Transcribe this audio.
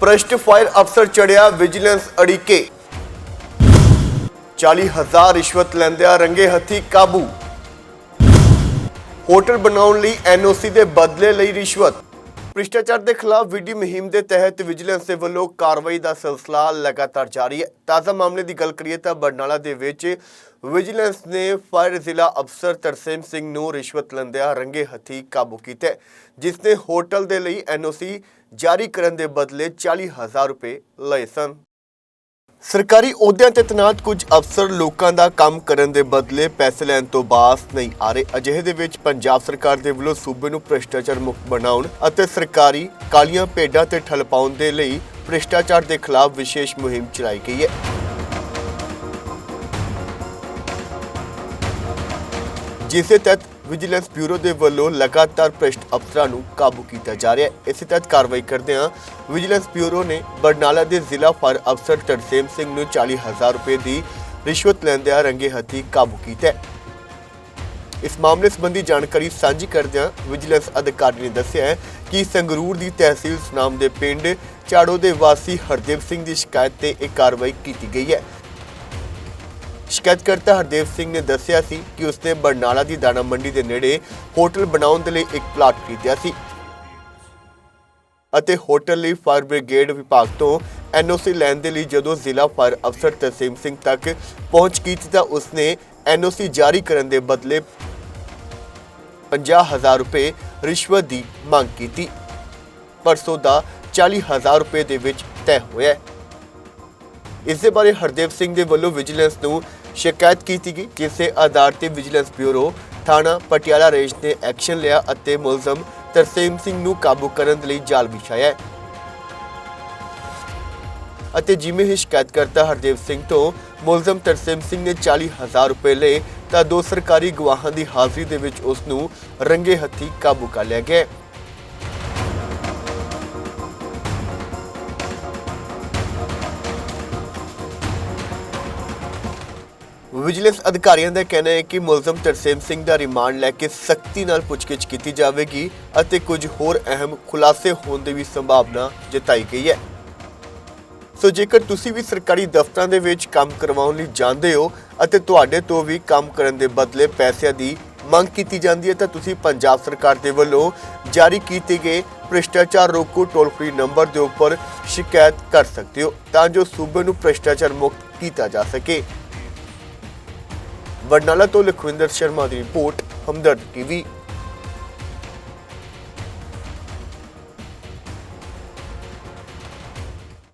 ਭ੍ਰਸ਼ਟ fire ਅਫਸਰ ਚੜਿਆ vigilance ਅੜੀਕੇ। 40000 ਰਿਸ਼ਵਤ ਲੈਂਦਿਆਂ ਰੰਗੇ ਹੱਥੀ ਕਾਬੂ। ਹੋਟਲ ਬਣਾਉਣ ਲਈ ਐਨਓਸੀ ਦੇ ਬਦਲੇ ਲਈ ਰਿਸ਼ਵਤ। ਭ੍ਰਿਸ਼ਟਾਚਾਰ ਦੇ ਖਿਲਾਫ ਵੀਡੀਓ ਮੁਹਿੰਮ ਦੇ ਤਹਿਤ ਵਿਜੀਲੈਂਸ ਦੇ ਵੱਲੋਂ ਕਾਰਵਾਈ ਦਾ ਸਿਲਸਿਲਾ ਲਗਾਤਾਰ ਜਾਰੀ ਹੈ। ਤਾਜ਼ਾ ਮਾਮਲੇ ਦੀ ਗੱਲ ਕਰੀਏ ਤਾਂ ਬਰਨਾਲਾ ਦੇ ਵਿੱਚ ਵਿਜੀਲੈਂਸ ਨੇ ਫਾਇਰ ਜ਼ਿਲ੍ਹਾ ਅਫਸਰ ਤਰਸੇਮ ਸਿੰਘ ਨੂੰ ਰਿਸ਼ਵਤ ਲੈਂਦਿਆਂ ਰੰਗੇ ਹੱਥੀ ਕਾਬੂ ਕੀਤਾ ਜਿਸ ਨੇ ਹੋਟਲ ਦੇ ਲਈ ਐਨਓਸੀ ਜਾਰੀ ਕਰਨ ਦੇ ਬਦਲੇ 40000 ਰੁਪਏ ਲਏ ਸਨ। ਸਰਕਾਰੀ ਅਹੁਦਿਆਂ ਤੇ ਤੈਨਾਤ ਕੁਝ ਅਫਸਰ ਲੋਕਾਂ ਦਾ ਕੰਮ ਕਰਨ ਦੇ ਬਦਲੇ ਪੈਸੇ ਲੈਣ ਤੋਂ ਬਾਸ ਨਹੀਂ ਆ ਰਹੇ। ਅਜਿਹੇ ਦੇ ਵਿੱਚ ਪੰਜਾਬ ਸਰਕਾਰ ਦੇ ਵੱਲੋਂ ਸੂਬੇ ਨੂੰ ਭ੍ਰਿਸ਼ਟਾਚਾਰ ਮੁਕਤ ਬਣਾਉਣ ਅਤੇ ਸਰਕਾਰੀ ਕਾਲੀਆਂ ਭੇਡਾਂ ਤੇ ਠੱਲ ਪਾਉਣ ਦੇ ਲਈ ਭ੍ਰਿਸ਼ਟਾਚਾਰ ਦੇ ਖਿਲਾਫ ਵਿਸ਼ੇਸ਼ ਮੁਹਿੰਮ ਚਲਾਈ ਗਈ ਹੈ। ਜਿਸ ਦੇ ਤਹਿਤ ਵਿਜੀਲੈਂਸ ਬਿਊਰੋ ਦੇ ਵੱਲੋਂ ਲਗਾਤਾਰ ਭ੍ਰਿਸ਼ਟ ਅਫਸਰਾਂ ਨੂੰ ਕਾਬੂ ਕੀਤਾ ਜਾ ਰਿਹਾ ਹੈ। ਇਸੇ ਤਹਿਤ ਕਾਰਵਾਈ ਕਰਦਿਆਂ ਵਿਜੀਲੈਂਸ ਬਿਊਰੋ ਨੇ ਬਰਨਾਲਾ ਦੇ ਜ਼ਿਲ੍ਹਾ ਫਾਇਰ ਅਫਸਰ ਤਰਸੇਮ ਸਿੰਘ ਨੂੰ 40000 ਰੁਪਏ ਦੀ ਰਿਸ਼ਵਤ ਲੈਂਦਿਆਂ ਰੰਗੇ ਹੱਥੀ ਕਾਬੂ ਕੀਤਾ ਹੈ। ਇਸ ਮਾਮਲੇ ਸੰਬੰਧੀ ਜਾਣਕਾਰੀ ਸਾਂਝੀ ਕਰਦਿਆਂ ਵਿਜੀਲੈਂਸ ਅਧਿਕਾਰੀ ਨੇ ਦੱਸਿਆ ਹੈ ਕਿ ਸੰਗਰੂਰ ਦੀ ਤਹਿਸੀਲ ਸੁਨਾਮ ਦੇ ਪਿੰਡ ਚਾੜੋ ਦੇ ਵਾਸੀ ਹਰਦੇਵ ਸਿੰਘ ਦੀ ਸ਼ਿਕਾਇਤ ਤੇ ਇਹ ਕਾਰਵਾਈ ਕੀਤੀ ਗਈ ਹੈ। ਸ਼ਿਕਾਇਤਕਰਤਾ ਹਰਦੇਵ ਸਿੰਘ ਨੇ ਦੱਸਿਆ ਸੀ ਕਿ ਉਸਨੇ ਬਰਨਾਲਾ ਦੀ ਦਾਣਾ ਮੰਡੀ ਦੇ ਨੇੜੇ ਹੋਟਲ ਬਣਾਉਣ ਦੇ ਲਈ ਇੱਕ ਪਲਾਟ ਖਰੀਦਿਆ ਸੀ ਅਤੇ ਹੋਟਲ ਲਈ ਫਾਇਰ ਬ੍ਰਿਗੇਡ ਵਿਭਾਗ ਤੋਂ ਐਨਓਸੀ ਲੈਣ ਦੇ ਲਈ ਜਦੋਂ ਜ਼ਿਲ੍ਹਾ ਫਾਇਰ ਅਫਸਰ ਤਸੀਮ ਸਿੰਘ ਤੱਕ ਪਹੁੰਚ ਕੀਤੀ ਤਾਂ ਉਸਨੇ ਐਨਓਸੀ ਜਾਰੀ ਕਰਨ ਦੇ ਬਦਲੇ 50000 ਰੁਪਏ ਰਿਸ਼ਵਤ ਦੀ ਮੰਗ ਕੀਤੀ। ਪਰ ਸੌਦਾ 40000 ਰੁਪਏ ਦੇ ਵਿੱਚ ਤੈਅ ਹੋਇਆ ਹੈ। ਇਸ ਦੇ ਬਾਰੇ ਹਰਦੇਵ ਸਿੰਘ ਦੇ ਵੱਲੋਂ ਵਿਜੀਲੈਂਸ ਨੂੰ ਸ਼ਿਕਾਇਤ ਕੀਤੀ ਗਈ, ਜਿਸ ਦੇ ਆਧਾਰ ਤੇ ਵਿਜੀਲੈਂਸ ਬਿਊਰੋ ਥਾਣਾ ਪਟਿਆਲਾ ਰੇਂਜ ਨੇ ਐਕਸ਼ਨ ਲਿਆ ਅਤੇ ਮੁਲਜ਼ਮ ਤਰਸੇਮ ਸਿੰਘ ਨੂੰ ਕਾਬੂ ਕਰਨ ਲਈ ਜਾਲ ਵਿਛਾਇਆ ਅਤੇ ਜਿਵੇਂ ਹੀ ਸ਼ਿਕਾਇਤਕਰਤਾ ਹਰਦੇਵ ਸਿੰਘ ਤੋਂ ਮੁਲਜ਼ਮ ਤਰਸੇਮ ਸਿੰਘ ਨੇ 40000 ਰੁਪਏ ਲਏ, ਤਾਂ ਦੋ ਸਰਕਾਰੀ ਗਵਾਹਾਂ ਦੀ ਹਾਜ਼ਰੀ ਦੇ ਵਿੱਚ ਉਸ ਨੂੰ ਰੰਗੇ ਹੱਥੀ ਕਾਬੂ ਕਰ ਲਿਆ ਗਿਆ ਵਿਜੀਲੈਂਸ ਅਧਿਕਾਰੀਆਂ ਦਾ ਕਹਿਣਾ ਹੈ ਕਿ ਮੁਲਜ਼ਮ ਤਰਸੇਮ ਸਿੰਘ ਦਾ ਰਿਮਾਂਡ ਲੈ ਕੇ ਸਖਤੀ ਨਾਲ ਪੁੱਛਗਿੱਛ ਕੀਤੀ ਜਾਵੇਗੀ ਅਤੇ ਕੁਝ ਹੋਰ ਅਹਿਮ ਖੁਲਾਸੇ ਹੋਣ ਦੀ ਵੀ ਸੰਭਾਵਨਾ ਜਤਾਈ ਗਈ ਹੈ। ਸੋ ਜੇਕਰ ਤੁਸੀਂ ਵੀ ਸਰਕਾਰੀ ਦਫ਼ਤਰਾਂ ਦੇ ਵਿੱਚ ਕੰਮ ਕਰਵਾਉਣ ਲਈ ਜਾਂਦੇ ਹੋ ਅਤੇ ਤੁਹਾਡੇ ਤੋਂ ਵੀ ਕੰਮ ਕਰਨ ਦੇ ਬਦਲੇ ਪੈਸਿਆਂ ਦੀ ਮੰਗ ਕੀਤੀ ਜਾਂਦੀ ਹੈ ਤਾਂ ਤੁਸੀਂ ਪੰਜਾਬ ਸਰਕਾਰ ਦੇ ਵੱਲੋਂ ਜਾਰੀ ਕੀਤੇ ਗਏ ਭ੍ਰਿਸ਼ਟਾਚਾਰ ਰੋਕੋ ਟੋਲ ਫ੍ਰੀ ਨੰਬਰ ਦੇ ਉੱਪਰ ਸ਼ਿਕਾਇਤ ਕਰ ਸਕਦੇ ਹੋ ਤਾਂ ਜੋ ਸੂਬੇ ਨੂੰ ਭ੍ਰਿਸ਼ਟਾਚਾਰ ਮੁਕਤ ਕੀਤਾ ਜਾ ਸਕੇ। વડનાલા તો લખવિંદર શર્માની રિપોર્ટ હમદર્દ ટીવી.